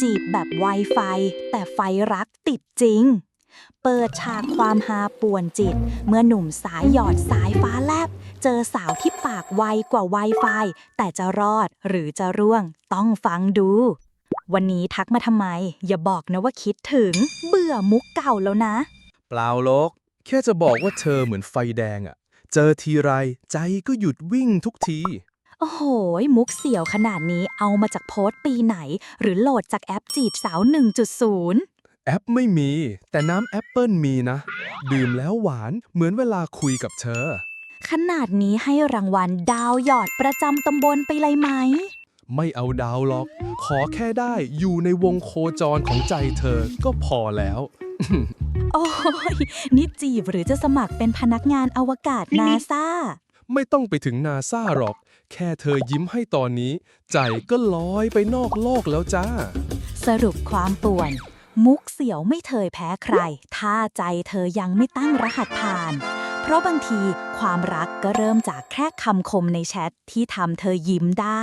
จีบแบบ Wi-Fi แต่ไฟรักติดจริง เปิดฉากความฮาป่วนจิต เมื่อหนุ่มสายหยอดสายฟ้าแลบ เจอสาวที่ปากไวกว่า Wi-Fi แต่จะรอดหรือจะร่วง ต้องฟังดู วันนี้ทักมาทำไม อย่าบอกนะว่าคิดถึง เบื่อมุกเก่าแล้วนะ เปล่าลก แค่จะบอกว่าเธอเหมือนไฟแดงอะเจอทีไรใจก็หยุดวิ่งทุกที โอ้โห มุกเสี่ยวขนาดนี้เอามาจากโพสต์ปีไหน หรือโหลดจากแอปจีบสาว 1.0 แอปไม่มี แต่น้ำแอปเปิลมีนะ ดื่มแล้วหวานเหมือนเวลาคุยกับเธอ ขนาดนี้ให้รางวัลดาวหยอดประจำตำบลไปเลยไหม ไม่เอาดาวหรอก ขอแค่ได้อยู่ในวงโคจรของใจเธอก็พอแล้ว โอ้ยนี่จีบหรือจะสมัครเป็นพนักงานอวกาศนาซาไม่ต้องไปถึงนาซาหรอก แค่เธอยิ้มให้ตอนนี้ ใจก็ลอยไปนอกโลกแล้วจ้า สรุปความป่วน มุกเสี่ยวไม่เคยแพ้ใคร ถ้าใจเธอยังไม่ตั้งรหัสผ่าน เพราะบางทีความรักก็เริ่มจากแค่คำคมในแชทที่ทำเธอยิ้มได้